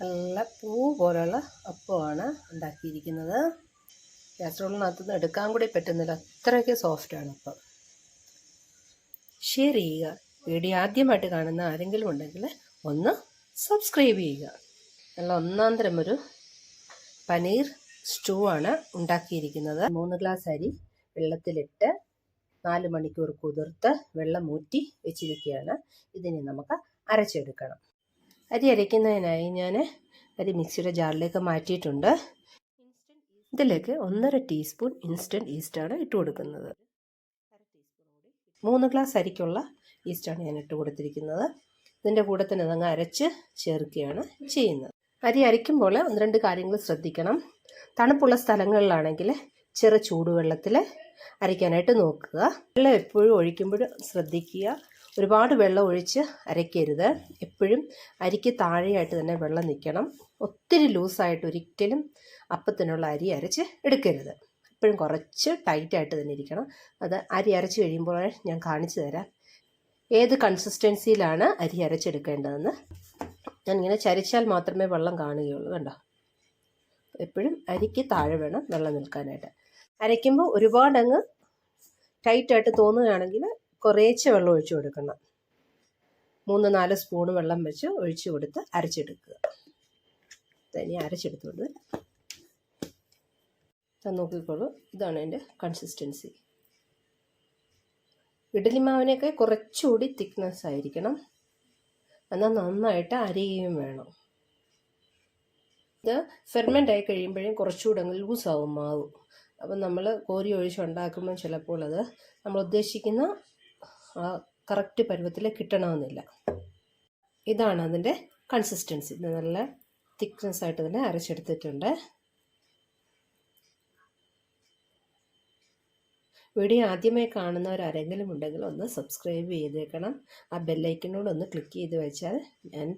നല്ല പൂ പോലുള്ള അപ്പമാണ് ഉണ്ടാക്കിയിരിക്കുന്നത്. കാസറോളിനകത്തു നിന്ന് എടുക്കാൻ കൂടി പറ്റുന്നില്ല. അത്രയ്ക്ക് സോഫ്റ്റാണ് അപ്പം. ഷെയർ ചെയ്യുക. വീഡിയോ ആദ്യമായിട്ട് കാണുന്ന ആരെങ്കിലും ഉണ്ടെങ്കിൽ ഒന്ന് സബ്സ്ക്രൈബ് ചെയ്യുക. നല്ല ഒന്നാം തരം ഒരു പനീർ സ്റ്റൂ ആണ് ഉണ്ടാക്കിയിരിക്കുന്നത്. മൂന്ന് ഗ്ലാസ് അരി വെള്ളത്തിലിട്ട് നാല് മണിക്കൂർ കുതിർത്ത് വെള്ളം ഊറ്റി വെച്ചിരിക്കുകയാണ്. ഇതിനെ നമുക്ക് അരച്ചെടുക്കണം. അരി അരയ്ക്കുന്നതിനായി ഞാൻ അരി മിക്സിയുടെ ജാറിലേക്ക് മാറ്റിയിട്ടുണ്ട്. ഇതിലേക്ക് ഒന്നര ടീസ്പൂൺ ഇൻസ്റ്റന്റ് ഈസ്റ്റാണ് ഇട്ട് കൊടുക്കുന്നത്. മൂന്ന് ഗ്ലാസ് അരിക്കുള്ള ഈസ്റ്റാണ് ഞാൻ ഇട്ട് കൊടുത്തിരിക്കുന്നത്. ഇതിന്റെ കൂടെ തന്നെ അതങ്ങ് അരച്ച് ചേർക്കുകയാണ് ചെയ്യുന്നത്. അരി അരയ്ക്കുമ്പോൾ ഒന്ന് രണ്ട് കാര്യങ്ങൾ ശ്രദ്ധിക്കണം. തണുപ്പുള്ള സ്ഥലങ്ങളിലാണെങ്കിൽ ചെറു ചൂടുവെള്ളത്തിൽ അരയ്ക്കാനായിട്ട് നോക്കുക. വെള്ളം എപ്പോഴും ഒഴിക്കുമ്പോൾ ശ്രദ്ധിക്കുക. ഒരുപാട് വെള്ളം ഒഴിച്ച് അരയ്ക്കരുത്. എപ്പോഴും അരിക്ക് താഴെയായിട്ട് തന്നെ വെള്ളം നിൽക്കണം ഒത്തിരി ലൂസായിട്ട് ഒരിക്കലും അപ്പത്തിനുള്ള അരി അരച്ച് എടുക്കരുത്. എപ്പോഴും കുറച്ച് ടൈറ്റായിട്ട് തന്നെ ഇരിക്കണം. അത് അരി അരച്ച് കഴിയുമ്പോൾ ഞാൻ കാണിച്ചു തരാം. ഏത് കൺസിസ്റ്റൻസിയിലാണ് അരി അരച്ചെടുക്കേണ്ടതെന്ന്. ഞാൻ ഇങ്ങനെ ചരിച്ചാൽ മാത്രമേ വെള്ളം കാണുകയുള്ളൂ കണ്ടോ? എപ്പോഴും അരിക്ക് താഴെ വേണം വെള്ളം നിൽക്കാനായിട്ട്. അരയ്ക്കുമ്പോൾ ഒരുപാടങ്ങ് ടൈറ്റായിട്ട് തോന്നുകയാണെങ്കിൽ കുറേശ്ശെ വെള്ളം ഒഴിച്ചു കൊടുക്കണം. മൂന്ന് നാല് സ്പൂൺ വെള്ളം വെച്ച് ഒഴിച്ചു കൊടുത്ത് അരച്ചെടുക്കുക. ഇനി അരച്ചെടുത്തുകൊണ്ട് വരാം. നോക്കിക്കോളൂ. ഇതാണ് എന്റെ കൺസിസ്റ്റൻസി ഇഡലി മാവിനൊക്കെ കുറച്ചുകൂടി തിക്നെസ് ആയിരിക്കണം. എന്നാൽ നന്നായിട്ട് അരിയുകയും വേണം. ഇത് ഫെർമെന്റ് ആയി കഴിയുമ്പോഴും കുറച്ചുകൂടെ അങ്ങ് ലൂസാവും മാവ്. അപ്പം നമ്മൾ കോരി ഒഴിച്ചുണ്ടാക്കുമ്പോൾ ചിലപ്പോൾ അത് നമ്മൾ ഉദ്ദേശിക്കുന്ന കറക്റ്റ് പരുവത്തിൽ കിട്ടണമെന്നില്ല. ഇതാണ് അതിന്റെ കൺസിസ്റ്റൻസി നല്ല തിക്നെസ് ആയിട്ട് തന്നെ അരച്ചെടുത്തിട്ടുണ്ട്. വീഡിയോ ആദ്യമായി കാണുന്നവരാരെങ്കിലും ഉണ്ടെങ്കിൽ ഒന്ന് സബ്സ്ക്രൈബ് ചെയ്തേക്കണം. ആ ബെല്ലൈക്കനോട് ഒന്ന് ക്ലിക്ക് ചെയ്ത് വെച്ചാൽ ഞാൻ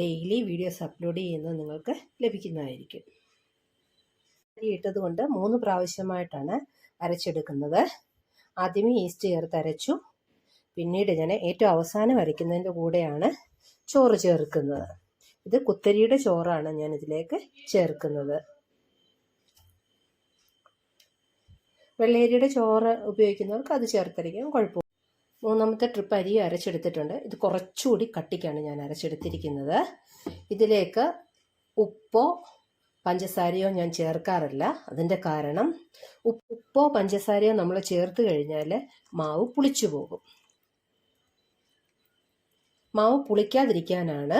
ഡെയിലി വീഡിയോസ് അപ്ലോഡ് ചെയ്യുന്നത് നിങ്ങൾക്ക് ലഭിക്കുന്നതായിരിക്കും. ഇട്ടത് കൊണ്ട് മൂന്ന് പ്രാവശ്യമായിട്ടാണ് അരച്ചെടുക്കുന്നത്. ആദ്യമേ ഈസ്റ്റ് ചേർത്ത് അരച്ചു. പിന്നീട് ഞാൻ ഏറ്റവും അവസാനം അരയ്ക്കുന്നതിന്റെ കൂടെയാണ് ചോറ് ചേർക്കുന്നത്. ഇത് കുത്തരിയുടെ ചോറാണ് ഞാൻ ഇതിലേക്ക് ചേർക്കുന്നത്. വെള്ളേരിയുടെ ചോറ് ഉപയോഗിക്കുന്നവർക്ക് അത് ചേർത്തിരിക്കാം കുഴപ്പമില്ല. മൂന്നാമത്തെ ട്രിപ്പ് അരി അരച്ചെടുത്തിട്ടുണ്ട്. ഇത് കുറച്ചുകൂടി കട്ടിക്കാണ് ഞാൻ അരച്ചെടുത്തിരിക്കുന്നത്. ഇതിലേക്ക് ഉപ്പോ പഞ്ചസാരയോ ഞാൻ ചേർക്കാറില്ല. അതിന്റെ കാരണം ഉപ്പോ പഞ്ചസാരയോ നമ്മൾ ചേർത്ത് കഴിഞ്ഞാൽ മാവ് പുളിച്ചു പോകും. മാവ് പുളിക്കാതിരിക്കാനാണ്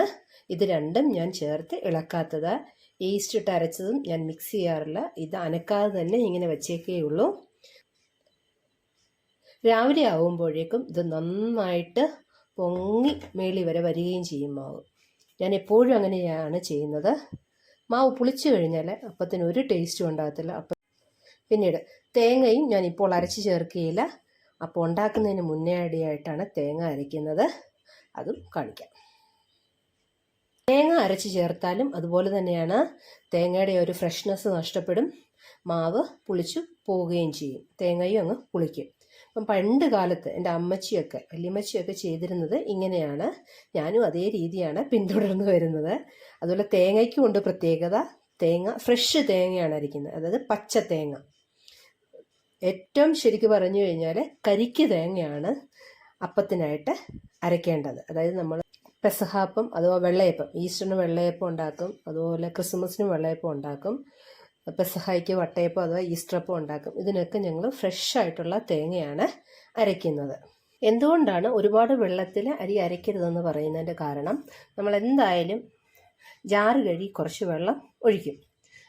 ഇത് രണ്ടും ഞാൻ ചേർത്ത് ഇളക്കാത്തത്. ഈസ്റ്റ് ഇട്ട് അരച്ചതും ഞാൻ മിക്സ് ചെയ്യാറില്ല. ഇത് അനക്കാതെ തന്നെ ഇങ്ങനെ വെച്ചേക്കേയുള്ളൂ രാവിലെ ആവുമ്പോഴേക്കും ഇത് നന്നായിട്ട് പൊങ്ങി മേളി വരെ വരികയും ചെയ്യും മാവ്. ഞാൻ എപ്പോഴും അങ്ങനെയാണ് ചെയ്യുന്നത്. മാവ് പുളിച്ചു കഴിഞ്ഞാൽ അപ്പത്തിന് ഒരു ടേസ്റ്റും ഉണ്ടാകത്തില്ല. അപ്പം പിന്നീട് തേങ്ങയും ഞാൻ ഇപ്പോൾ അരച്ച് ചേർക്കുകയില്ല. അപ്പോൾ ഉണ്ടാക്കുന്നതിന് മുന്നേടിയായിട്ടാണ് തേങ്ങ അരയ്ക്കുന്നത്. അതും കാണിക്കാം. തേങ്ങ അരച്ച് ചേർത്താലും അതുപോലെ തന്നെയാണ് തേങ്ങയുടെ ഒരു ഫ്രഷ്നെസ് നഷ്ടപ്പെടും. മാവ് പുളിച്ചു പോവുകയും ചെയ്യും. തേങ്ങയും അങ്ങ് പുളിക്കും. അപ്പം പണ്ട് കാലത്ത് എന്റെ അമ്മച്ചിയൊക്കെ വല്യമ്മച്ചിയൊക്കെ ചെയ്തിരുന്നത് ഇങ്ങനെയാണ്. ഞാനും അതേ രീതിയാണ് പിന്തുടർന്നു വരുന്നത്. അതുപോലെ തേങ്ങയ്ക്കും ഉണ്ട് പ്രത്യേകത. തേങ്ങ ഫ്രഷ് തേങ്ങയാണ് അരിക്കുന്നത് അതായത് പച്ച തേങ്ങ. ഏറ്റവും ശരിക്കും പറഞ്ഞു കഴിഞ്ഞാൽ കരിക്ക് തേങ്ങയാണ്. അപ്പത്തിനായിട്ട് അരയ്ക്കേണ്ടത്. അതായത് നമ്മൾ പെസഹാപ്പം അഥവാ വെള്ളയപ്പം ഈസ്റ്ററിന് വെള്ളയപ്പം ഉണ്ടാക്കും അതുപോലെ ക്രിസ്മസിനും വെള്ളയപ്പം ഉണ്ടാക്കും പെസഹായ്ക്ക് വട്ടയപ്പം അഥവാ ഈസ്റ്റർ അപ്പം ഉണ്ടാക്കും. ഇതിനൊക്കെ ഞങ്ങൾ ഫ്രഷ് ആയിട്ടുള്ള തേങ്ങയാണ് അരയ്ക്കുന്നത്. എന്തുകൊണ്ടാണ് ഒരുപാട് വെള്ളത്തിൽ അരി അരയ്ക്കരുതെന്ന് പറയുന്നതിന്റെ കാരണം? നമ്മൾ എന്തായാലും ജാറ് കഴുകി കുറച്ച് വെള്ളം ഒഴിക്കും.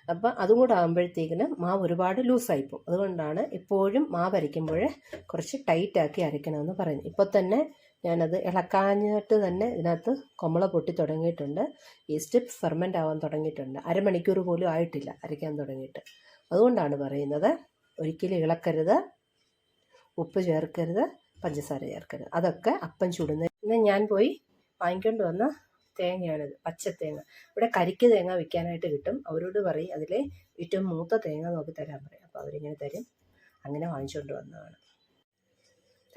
അപ്പം അതും കൂടെ ആകുമ്പോഴത്തേക്കിന് മാവ് ഒരുപാട് ലൂസായി പോകും. അതുകൊണ്ടാണ് എപ്പോഴും മാവ് അരയ്ക്കുമ്പോൾ കുറച്ച് ടൈറ്റാക്കി അരയ്ക്കണമെന്ന് പറയുന്നത്. ഇപ്പോൾ തന്നെ ഞാനത് ഇളക്കാഞ്ഞിട്ട് തന്നെ ഇതിനകത്ത് കൊമ്മള പൊട്ടി തുടങ്ങിയിട്ടുണ്ട്. ഈസ്റ്റ് ഫെർമെന്റ് ആവാൻ തുടങ്ങിയിട്ടുണ്ട്. അരമണിക്കൂർ പോലും ആയിട്ടില്ല അരയ്ക്കാൻ തുടങ്ങിയിട്ട്. അതുകൊണ്ടാണ് പറയുന്നത് ഒരിക്കലും ഇളക്കരുത് ഉപ്പ് ചേർക്കരുത് പഞ്ചസാര ചേർക്കരുത്. അതൊക്കെ അപ്പം ചുടുന്ന ഞാൻ പോയി വാങ്ങിക്കൊണ്ട് വന്ന തേങ്ങയാണിത് പച്ച തേങ്ങ. ഇവിടെ കരിക്ക് തേങ്ങ വിൽക്കാനായിട്ട് കിട്ടും. അവരോട് പറയും അതിലെ ഏറ്റവും മൂത്ത തേങ്ങ നോക്കി തരാൻ പറയും. അപ്പോൾ അവരിങ്ങനെ തരും. അങ്ങനെ വാങ്ങിച്ചുകൊണ്ട് വന്നതാണ്.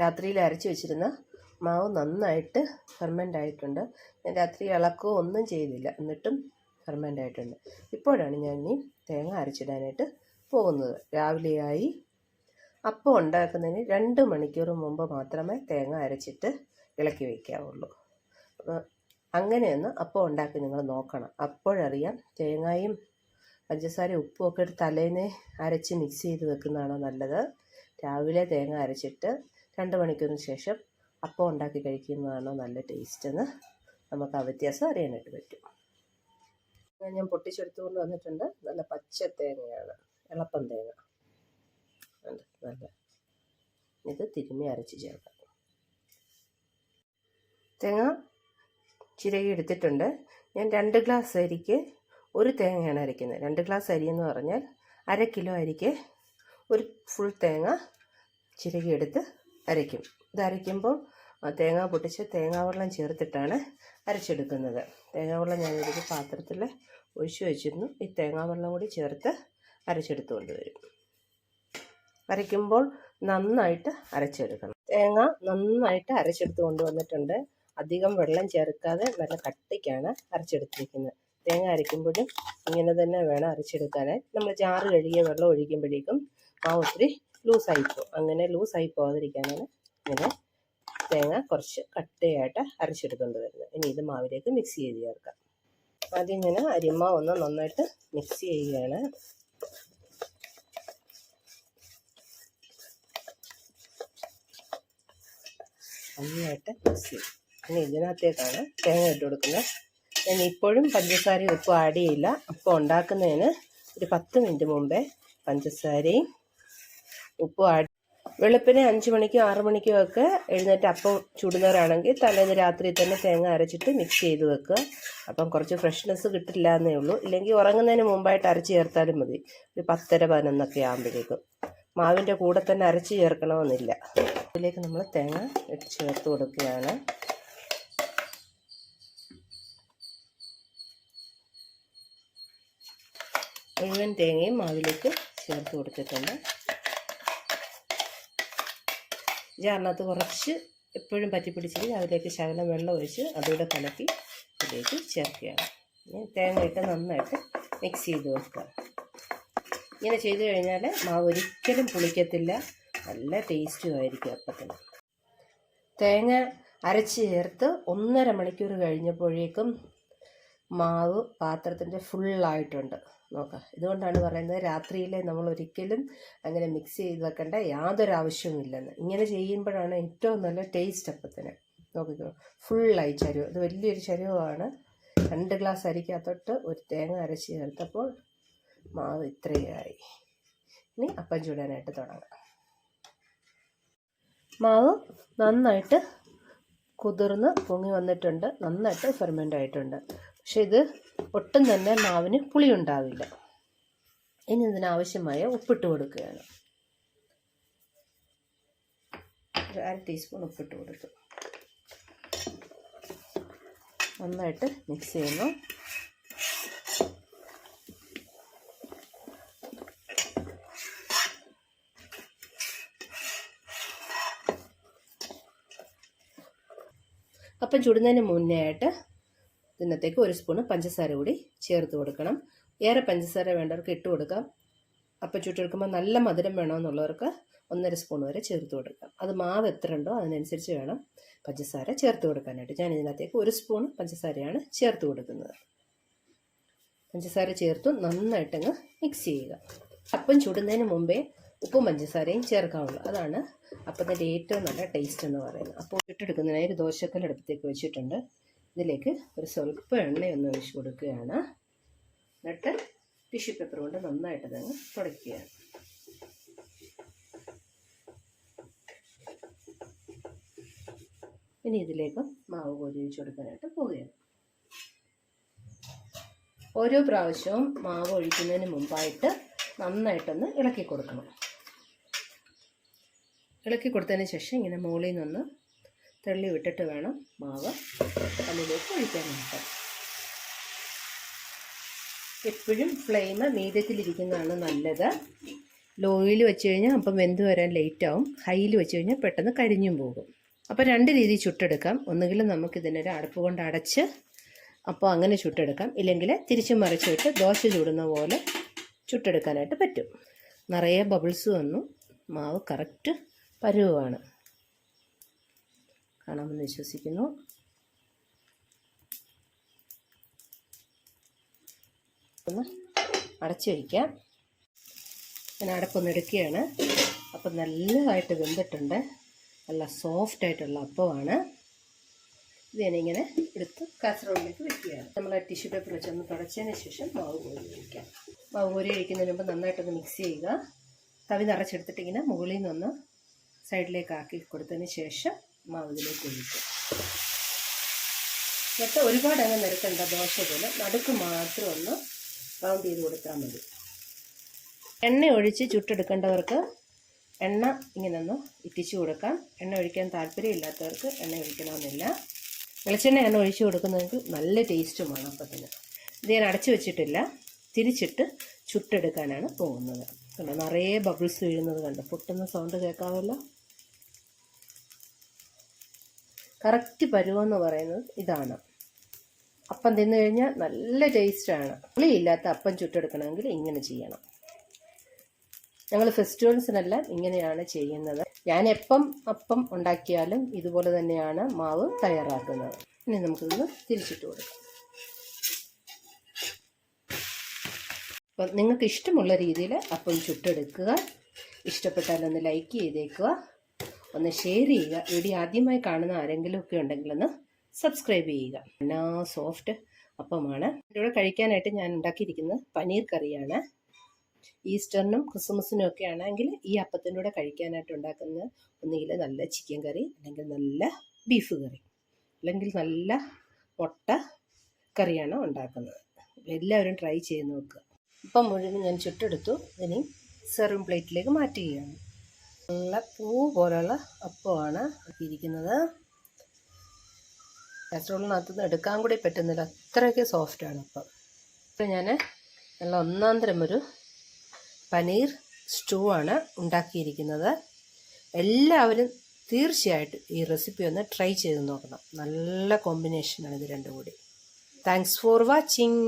രാത്രിയിൽ അരച്ച് വെച്ചിരുന്ന മാവ് നന്നായിട്ട് ഫെർമെന്റ് ആയിട്ടുണ്ട്. ഞാൻ രാത്രി ഇളക്കോ ഒന്നും ചെയ്തില്ല. എന്നിട്ടും ഫെർമെന്റ് ആയിട്ടുണ്ട്. ഇപ്പോഴാണ് ഞാൻ ഇനി തേങ്ങ അരച്ചിടാനായിട്ട് പോകുന്നത്. രാവിലെയായി. അപ്പം ഉണ്ടാക്കുന്നതിന് രണ്ട് മണിക്കൂർ മുമ്പ് മാത്രമേ തേങ്ങ അരച്ചിട്ട് ഇളക്കി വയ്ക്കാവുള്ളൂ അപ്പോൾ അങ്ങനെയൊന്ന് അപ്പം ഉണ്ടാക്കി നിങ്ങൾ നോക്കണം. അപ്പോഴറിയാം തേങ്ങയും പഞ്ചസാരയും ഉപ്പും ഒക്കെ ഇട്ട് തലേന്ന് അരച്ച് മിക്സ് ചെയ്ത് വെക്കുന്നതാണോ നല്ലത്. രാവിലെ തേങ്ങ അരച്ചിട്ട് രണ്ട് മണിക്കൂറിന് ശേഷം അപ്പം ഉണ്ടാക്കി കഴിക്കുന്നതാണോ നല്ല ടേസ്റ്റ് എന്ന് നമുക്ക് ആ വ്യത്യാസം അറിയാനായിട്ട് പറ്റും. ഞാൻ പൊട്ടിച്ചെടുത്തുകൊണ്ട് വന്നിട്ടുണ്ട്. നല്ല പച്ച തേങ്ങയാണ്. എളപ്പം തേങ്ങ. നല്ല. ഇത് തിരുമ്മി അരച്ച് ചേർക്കാം. തേങ്ങ ചിരകി എടുത്തിട്ടുണ്ട്. ഞാൻ രണ്ട് ഗ്ലാസ് അരിക്ക് ഒരു തേങ്ങയാണ് അരയ്ക്കുന്നത്. രണ്ട് ഗ്ലാസ് അരി എന്ന് പറഞ്ഞാൽ അര കിലോ അരിക്ക് ഒരു ഫുൾ തേങ്ങ ചിരകി എടുത്ത് അരയ്ക്കും. ഇത് അരയ്ക്കുമ്പോൾ തേങ്ങ പൊട്ടിച്ച് തേങ്ങാവെള്ളം ചേർത്തിട്ടാണ് അരച്ചെടുക്കുന്നത്. തേങ്ങാവെള്ളം ഞാനൊരു പാത്രത്തിൽ ഒഴിച്ചു വെച്ചിരുന്നു. ഈ തേങ്ങാവെള്ളം കൂടി ചേർത്ത് അരച്ചെടുത്തുകൊണ്ട് വരും. അരയ്ക്കുമ്പോൾ നന്നായിട്ട് അരച്ചെടുക്കണം. തേങ്ങ നന്നായിട്ട് അരച്ചെടുത്ത് കൊണ്ടുവന്നിട്ടുണ്ട് അധികം വെള്ളം ചേർക്കാതെ നല്ല കട്ടിക്കാണ് അരച്ചെടുത്തിരിക്കുന്നത്. തേങ്ങ അരയ്ക്കുമ്പോഴും ഇങ്ങനെ തന്നെ വേണം അരച്ചെടുക്കാനായി. നമ്മൾ ചാറ് കഴുകിയ വെള്ളം ഒഴിക്കുമ്പോഴേക്കും ആ ഒത്തിരി ലൂസായി പോകും. അങ്ങനെ ലൂസായി പോകാതിരിക്കാനാണ് ഇങ്ങനെ തേങ്ങ കുറച്ച് കട്ടയായിട്ട് അരച്ചെടുക്കേണ്ടി വരുന്നത്. ഇനി ഇത് മാവിലേക്ക് മിക്സ് ചെയ്ത് ചേർക്കാം. ആദ്യം ഞാൻ അരിമാവ് ഒന്ന് നന്നായിട്ട് മിക്സ് ചെയ്യുകയാണ്. നന്നായിട്ട് മിക്സ് ചെയ്യും. ഇനി ഇതിനകത്തേക്കാണ് തേങ്ങ ഇട്ട് കൊടുക്കുന്നത്. ഞാൻ ഇപ്പോഴും പഞ്ചസാരയും ഉപ്പും ആഡ് ചെയ്യില്ല. അപ്പോൾ ഉണ്ടാക്കുന്നതിന് ഒരു പത്ത് മിനിറ്റ് മുമ്പേ പഞ്ചസാരയും ഉപ്പും ആഡ് വെളുപ്പിനെ അഞ്ച് മണിക്കും ആറു മണിക്കും ഒക്കെ എഴുന്നേറ്റ് അപ്പം ചുടുന്നവരാണെങ്കിൽ തലേന്ന് രാത്രി തന്നെ തേങ്ങ അരച്ചിട്ട് മിക്സ് ചെയ്ത് വെക്കുക. അപ്പം കുറച്ച് ഫ്രഷ്നെസ് കിട്ടില്ല എന്നേ ഉള്ളൂ. ഇല്ലെങ്കിൽ ഉറങ്ങുന്നതിന് മുമ്പായിട്ട് അരച്ച് ചേർത്താലും മതി. ഒരു പത്തര പതിനൊന്നൊക്കെ ആകുമ്പോഴേക്കും മാവിന്റെ കൂടെ തന്നെ അരച്ച് ചേർക്കണമെന്നില്ല. അതിലേക്ക് നമ്മൾ തേങ്ങ ചേർത്ത് കൊടുക്കുകയാണ്. മുഴുവൻ തേങ്ങയും മാവിലേക്ക് ചേർത്ത് കൊടുത്തിട്ടുണ്ട്. ജാറിനകത്ത് കുറച്ച് എപ്പോഴും പറ്റി പിടിച്ചിട്ട് അതിലേക്ക് ശകലം വെള്ളം ഒഴിച്ച് അതുകൂടെ കലക്കി ഇതിലേക്ക് ചേർക്കുകയാണ്. ഇനി തേങ്ങ ഇട്ട് നന്നായിട്ട് മിക്സ് ചെയ്ത് വെക്കുക. ഇങ്ങനെ ചെയ്തു കഴിഞ്ഞാൽ മാവ് ഒരിക്കലും പുളിക്കത്തില്ല. നല്ല ടേസ്റ്റും ആയിരിക്കും അപ്പത്തിന്. തേങ്ങ അരച്ച് ചേർത്ത് ഒന്നര മണിക്കൂർ കഴിഞ്ഞപ്പോഴേക്കും മാവ് പാത്രത്തിന്റെ ഫുള്ളായിട്ടുണ്ട് നോക്കാം. ഇതുകൊണ്ടാണ് പറയുന്നത് രാത്രിയിൽ നമ്മൾ ഒരിക്കലും അങ്ങനെ മിക്സ് ചെയ്ത് വെക്കേണ്ട യാതൊരു ആവശ്യവുമില്ലെന്ന് ഇങ്ങനെ ചെയ്യുമ്പോഴാണ് ഏറ്റവും നല്ല ടേസ്റ്റ് അപ്പത്തിന് നോക്കിക്കോ. ഫുള്ളായി ചരുവ് ഇത് വലിയൊരു ചരുവമാണ് രണ്ട് ഗ്ലാസ് അരിക്കകത്തോട്ട് ഒരു തേങ്ങ അരച്ച് ചേർത്തപ്പോൾ മാവ് ഇത്രയായി. ഇനി അപ്പം ചൂടാനായിട്ട് തുടങ്ങാം. മാവ് നന്നായിട്ട് കുതിർന്ന് പൊങ്ങി വന്നിട്ടുണ്ട്. നന്നായിട്ട് ഫെർമെന്റ് ആയിട്ടുണ്ട്. പക്ഷെ ഇത് ഒട്ടും തന്നെ മാവിന് പുളി ഉണ്ടാവില്ല. ഇനി ഇതിനാവശ്യമായ ഉപ്പിട്ട് കൊടുക്കുകയാണ്. ഒരു അര ടീസ്പൂൺ ഉപ്പിട്ട് കൊടുക്കും നന്നായിട്ട് മിക്സ് ചെയ്യുന്നു. അപ്പം ചുടുന്നതിന് മുന്നേ ആയിട്ട് ഇതിനകത്തേക്ക് ഒരു സ്പൂണ് പഞ്ചസാര കൂടി ചേർത്ത് കൊടുക്കണം. ഏറെ പഞ്ചസാര വേണ്ടവർക്ക് ഇട്ട് കൊടുക്കാം. അപ്പം ചുട്ടെടുക്കുമ്പോൾ നല്ല മധുരം വേണമെന്നുള്ളവർക്ക് ഒന്നര സ്പൂൺ വരെ ചേർത്ത് കൊടുക്കാം. അത് മാവ് എത്ര ഉണ്ടോ അതിനനുസരിച്ച് വേണം പഞ്ചസാര ചേർത്ത് കൊടുക്കാനായിട്ട്. ഞാൻ ഇതിനകത്തേക്ക് ഒരു സ്പൂൺ പഞ്ചസാരയാണ് ചേർത്ത് കൊടുക്കുന്നത്. പഞ്ചസാര ചേർത്ത് നന്നായിട്ടങ്ങ് മിക്സ് ചെയ്യുക. അപ്പം ചുടുന്നതിന് മുമ്പേ ഉപ്പും പഞ്ചസാരയും ചേർക്കാവുള്ളൂ. അതാണ് അപ്പത്തിന്റെ ഏറ്റവും നല്ല ടേസ്റ്റ് എന്ന് പറയുന്നത്. അപ്പോൾ ഇട്ടെടുക്കുന്നതിനായി ഒരു ദോശക്കല്ല് അടുപ്പത്തേക്ക് വെച്ചിട്ടുണ്ട്. ഇതിലേക്ക് ഒരു സ്വല്പം എണ്ണയൊന്ന് ഒഴിച്ചു കൊടുക്കുകയാണ്. എന്നിട്ട് ടിഷ്യൂ പേപ്പർ കൊണ്ട് നന്നായിട്ട് അതങ്ങ് തുടയ്ക്കുകയാണ്. ഇനി ഇതിലേക്ക് മാവ് കോരി ഒഴിച്ച് കൊടുക്കാനായിട്ട് പോവുകയാണ്. ഓരോ പ്രാവശ്യവും മാവ് ഒഴിക്കുന്നതിന് മുമ്പായിട്ട് നന്നായിട്ടൊന്ന് ഇളക്കി കൊടുക്കണം. ഇളക്കി കൊടുത്തതിന് ശേഷം ഇങ്ങനെ മുകളിൽ നിന്ന് തള്ളി വിട്ടിട്ട് വേണം മാവ് കല്ലിലേക്ക് ഒഴിക്കാനായിട്ട് എപ്പോഴും ഫ്ലെയിം മീഡിയത്തിലിരിക്കുന്നതാണ് നല്ലത്. ലോയിൽ വെച്ച് കഴിഞ്ഞാൽ അപ്പം വെന്ത് വരാൻ ലേറ്റാവും ഹൈയിൽ വെച്ച് കഴിഞ്ഞാൽ പെട്ടെന്ന് കരിഞ്ഞും പോകും. അപ്പോൾ രണ്ട് രീതി ചുട്ടെടുക്കാം. ഒന്നുകിൽ നമുക്കിതിനൊരു അടപ്പ് കൊണ്ട് അടച്ച് അപ്പോൾ അങ്ങനെ ചുട്ടെടുക്കാം. ഇല്ലെങ്കിൽ തിരിച്ചും മറിച്ചിട്ട് ദോശ ചൂടുന്ന പോലെ ചുട്ടെടുക്കാനായിട്ട് പറ്റും. നിറയെ ബബിൾസ് വന്നു. മാവ് കറക്റ്റ് പരുവമാണ് കാണാമെന്ന് വിശ്വസിക്കുന്നു. ഒന്ന് അടച്ചു വയ്ക്കാം ഞാൻ അടപ്പൊന്ന് എടുക്കുകയാണ്. അപ്പം നല്ലതായിട്ട് വെന്തിട്ടുണ്ട്. നല്ല സോഫ്റ്റ് ആയിട്ടുള്ള അപ്പമാണ്. ഇത് ഞാനിങ്ങനെ എടുത്ത് കാസറോളിലേക്ക് വെക്കുകയാണ്. നമ്മൾ ആ ടിഷ്യൂ പേപ്പർ വെച്ചൊന്ന് തുടച്ചതിന് ശേഷം മാവ് കോരി ഒഴിക്കാം. മാവ് കോരി ഒഴിക്കുന്നതിന് മുമ്പ് നന്നായിട്ടൊന്ന് മിക്സ് ചെയ്യുക. തവി നിറച്ചെടുത്തിട്ട് ഇങ്ങനെ മുകളിൽ നിന്നൊന്ന് സൈഡിലേക്ക് ആക്കി കൊടുത്തതിന് ശേഷം മാവിലേക്ക് ഒഴിക്കും. എന്നിട്ട് ഒരുപാട് അങ്ങ് നിരത്തേണ്ട ദോശ പോലെ നടുക്ക് മാത്രം ഒന്ന് റൗണ്ട് ചെയ്ത് കൊടുത്താൽ മതി. എണ്ണ ഒഴിച്ച് ചുട്ടെടുക്കേണ്ടവർക്ക് എണ്ണ ഇങ്ങനെ ഒന്ന് ഇറ്റിച്ചു കൊടുക്കാം. എണ്ണ ഒഴിക്കാൻ താല്പര്യമില്ലാത്തവർക്ക് എണ്ണ ഒഴിക്കണമെന്നില്ല. വെളിച്ചെണ്ണ എണ്ണ ഒഴിച്ചു കൊടുക്കുന്നതെങ്കിൽ നല്ല ടേസ്റ്റുമാണ് അപ്പത്തിന്. ഇത് ഞാൻ അടച്ചു വെച്ചിട്ടില്ല. തിരിച്ചിട്ട് ചുട്ടെടുക്കാനാണ് പോകുന്നത്. കണ്ടോ നിറയെ ബബിൾസ് വീഴുന്നത് കണ്ടോ? പൊട്ടുന്ന സൗണ്ട് കേൾക്കാമല്ലോ കറക്റ്റ് പരുവെന്ന് പറയുന്നത് ഇതാണ്. അപ്പം തിന്നു കഴിഞ്ഞാൽ നല്ല ടേസ്റ്റാണ് പുളിയില്ലാത്ത അപ്പം ചുട്ടെടുക്കണമെങ്കിൽ ഇങ്ങനെ ചെയ്യണം. ഞങ്ങൾ ഫെസ്റ്റിവൽസിനെല്ലാം ഇങ്ങനെയാണ് ചെയ്യുന്നത്. ഞാൻ എപ്പം അപ്പം ഉണ്ടാക്കിയാലും ഇതുപോലെ തന്നെയാണ് മാവ് തയ്യാറാക്കുന്നത്. ഇനി നമുക്കിന്ന് തിരിച്ചിട്ട് കൊടുക്കാം. അപ്പം നിങ്ങൾക്ക് ഇഷ്ടമുള്ള രീതിയിൽ അപ്പം ചുട്ടെടുക്കുക. ഇഷ്ടപ്പെട്ടാൽ ഒന്ന് ലൈക്ക് ചെയ്തേക്കുക. ഒന്ന് ഷെയർ ചെയ്യുക. വീഡിയോ ആദ്യമായി കാണുന്ന ആരെങ്കിലും ഒക്കെ ഉണ്ടെങ്കിൽ ഒന്ന് സബ്സ്ക്രൈബ് ചെയ്യുക. എന്നാ സോഫ്റ്റ് അപ്പമാണ്. ഇവിടെ കഴിക്കാനായിട്ട് ഞാൻ ഉണ്ടാക്കിയിരിക്കുന്നത് പനീർ കറിയാണ്. ഈസ്റ്ററിനും ക്രിസ്മസിനും ഒക്കെ ആണെങ്കിൽ ഈ അപ്പത്തിന്റെ കൂടെ കഴിക്കാനായിട്ട് ഉണ്ടാക്കുന്ന ഒന്നുകിൽ നല്ല ചിക്കൻ കറി അല്ലെങ്കിൽ നല്ല ബീഫ് കറി അല്ലെങ്കിൽ നല്ല മുട്ട കറിയാണ് ഉണ്ടാക്കുന്നത്. എല്ലാവരും ട്രൈ ചെയ്ത് നോക്കുക. ഇപ്പം മുഴുവൻ ഞാൻ ചുട്ടെടുത്തു. ഇനി സെർവിങ് പ്ലേറ്റിലേക്ക് മാറ്റുകയാണ്. നല്ല പൂ പോലുള്ള അപ്പമാണ് ഇരിക്കുന്നത്. കാസറോളിനകത്തു നിന്ന് എടുക്കാൻ കൂടി പറ്റുന്നില്ല. അത്രയ്ക്ക് സോഫ്റ്റാണ് അപ്പം. ഇപ്പം ഞാൻ നല്ല ഒന്നാം തരം ഒരു പനീർ സ്റ്റൂ ആണ് ഉണ്ടാക്കിയിരിക്കുന്നത്. എല്ലാവരും തീർച്ചയായിട്ടും ഈ റെസിപ്പി ഒന്ന് ട്രൈ ചെയ്ത് നോക്കണം. നല്ല കോമ്പിനേഷനാണ് ഇത് രണ്ടും കൂടി. Thanks for watching